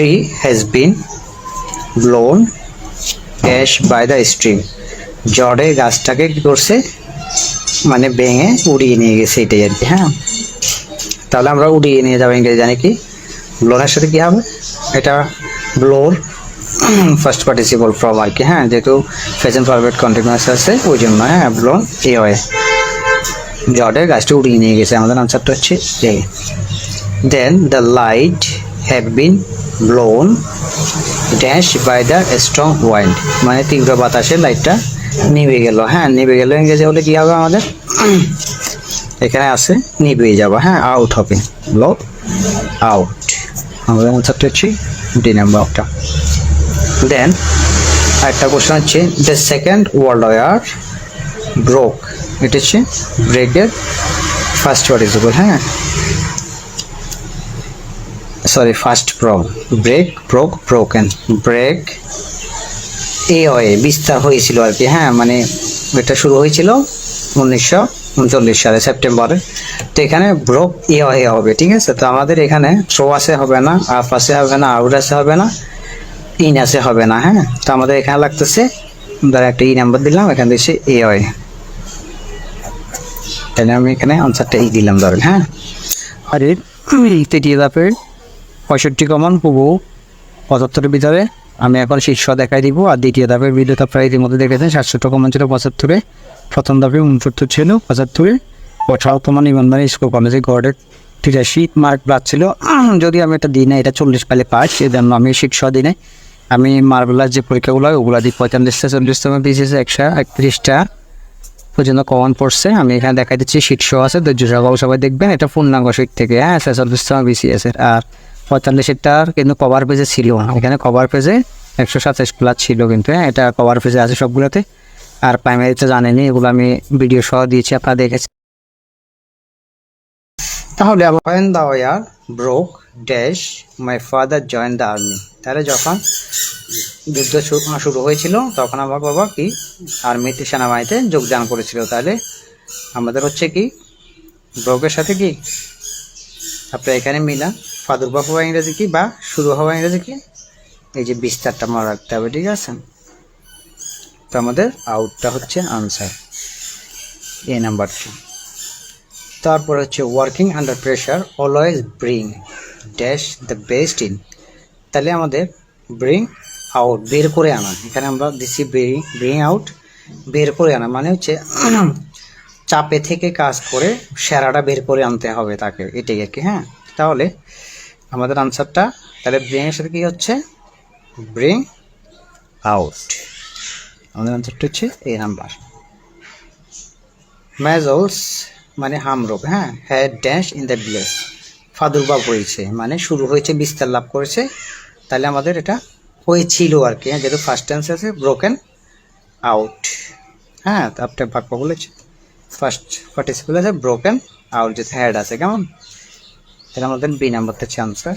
Tree has been blown dash by the stream ঝড়ে গাছটাকে কি করছে? মানে ভেঙে উড়িয়ে নিয়ে গেছে এটাই আর কি হ্যাঁ? তাহলে আমরা উড়িয়ে নিয়ে যাব ইংরেজি জানি কি? ব্লোনের সাথে কি হবে? এটা ব্লোর ফার্স্ট পার্টিসিপল ফ্রম আর কি হ্যাঁ? যেহেতু প্রেজেন্ট পারফেক্ট কন্টিনিউয়াস আছে, ওই জন্য হ্যাঁ ব্লোন এ হয়। জর্ডের গাছটা উড়িয়ে নিয়ে গেছে, আমাদের আনসারটা হচ্ছে A then the light have been blown dash by the strong wind মানে তীব্র বাতাসে লাইটটা নিভে গেল। হ্যাঁ নিভে গেল। ইংরেজি হলে কি হবে আমাদের? এখানে আছে নিভে যাব। হ্যাঁ আউট হবে। ব্লো আউট আমাদের আনসারটা হচ্ছে ডি নাম্বারটা দেন একটা কোশ্চেন হচ্ছে the second world war broke এটা হচ্ছে ব্রেকের ফার্স্ট পার্টিসিপল হ্যাঁ। Sorry first pro break broke broken break এ হয়ে বিস্তার হয়েছিল আর কি হ্যাঁ মানে এটা শুরু হয়েছিল উনিশশো উনচল্লিশ সালে, সেপ্টেম্বরে। তো এখানে ব্রোক এ হয়ে হবে, ঠিক আছে? তো আমাদের এখানে আসে হবে না আপ আসে হবে না আউট আসে হবে না ইন আসে হবে না হ্যাঁ? তো আমাদের এখানে লাগতেছে, ধর একটা ই নাম্বার দিলাম, এখানে দিচ্ছে এ হয় তাহলে আমি এখানে আনসারটা এই দিলাম, ধরেন হ্যাঁ? আর এর তৃতীয় ধাপের পঁয়ষট্টি কমন পুবু পঁচাত্তরের ভিতরে। আমি এখন শীর্ষ দেখাই দিব, আর দ্বিতীয় ধাপের ভিডিওটা প্রায় ইতিমধ্যে দেখেছেন, সাতষট্টি কমন ছিল পঁচাত্তরে। প্রথম ধাপে উনসত্তর ছিল পঁচাত্তরে। কমন ইমানদারি স্কুল কলেজে গড়ের তিরাশি মার্ক ছিল। যদি আমি এটা দিই না এটা চল্লিশ পাইলে পাস, সেজন্য আমি শীর্ষ দিই নাই আমি মার্বেলার যে পরীক্ষাগুলো হয়, ওগুলো দিই। পঁয়তাল্লিশটা চল্লিশটা বিশেষ একশো একত্রিশটা পর্যন্ত কমন পড়ছে। আমি এখানে দেখাই দিচ্ছি, শীর্ষ আছে, ধৈর্য সকাল সবাই দেখবেন। এটা পূর্ণাঙ্গ শীট থেকে হ্যাঁ ছেচল্লিশ টাকা বিসিএস এর। আর পঁয়তাল্লিশেরটার কিন্তু কভার পেজে ছিল। এখানে কভার পেজে একশো সাতাশ প্লাস ছিল কিন্তু হ্যাঁ এটা কভার পেজে আছে সবগুলোতে। আর প্রাইমারিতে জানেনি এগুলো আমি ভিডিও সহ দিয়েছি আপনারা দেখেছেন তাহলে when the war broke dash my father join the army তাহলে যখন যুদ্ধ শুরু হয়েছিল, তখন আমার বাবা কি আর্মিতে সেনাবাহিনীতে যোগদান করেছিল। তাহলে আমাদের হচ্ছে কি ব্রোকের সাথে কি? আপনার এখানে মিলা প্রাদুর্ভাব হওয়া ইংরেজি কি বা শুরু হওয়া ইংরেজি কি? এই যে বিস্তারটা মনে রাখতে হবে, ঠিক আছে? তো আমাদের আউটটা হচ্ছে আনসার এ নাম্বারটা তারপর হচ্ছে working under pressure always bring dash the best in তাহলে আমাদের ব্রিং আউট বের করে আনা। এখানে আমরা দিচ্ছি ব্রিং ব্রিং আউট বের করে আনা। মানে হচ্ছে চাপে থেকে কাজ করে সেরাটা বের করে আনতে হবে তাকে, এটাই আর কি হ্যাঁ? তাহলে আমাদের আনসারটা, তাহলে ব্রিং এর সাথে কি হচ্ছে? ব্রিং আউট আমাদের আনসারটা হচ্ছে এই নাম্বার ম্যাজলস মানে হামরোগ হ্যাঁ? Had dash in the village প্রাদুর্ভাব হয়েছে মানে শুরু হয়েছে, বিস্তার লাভ করেছে। তাহলে আমাদের এটা হয়েছিল আর কি হ্যাঁ? যেহেতু ফার্স্ট টেন্স আছে ব্রোকেন আউট হ্যাঁ আপনি বাক্য বলেছে। ফার্স্ট পার্টিসিপেল আছে ব্রোকেন আউট যে হ্যাড আছে, কেমন? তাহলে আমাদের বি নাম্বারটা হচ্ছে আনসার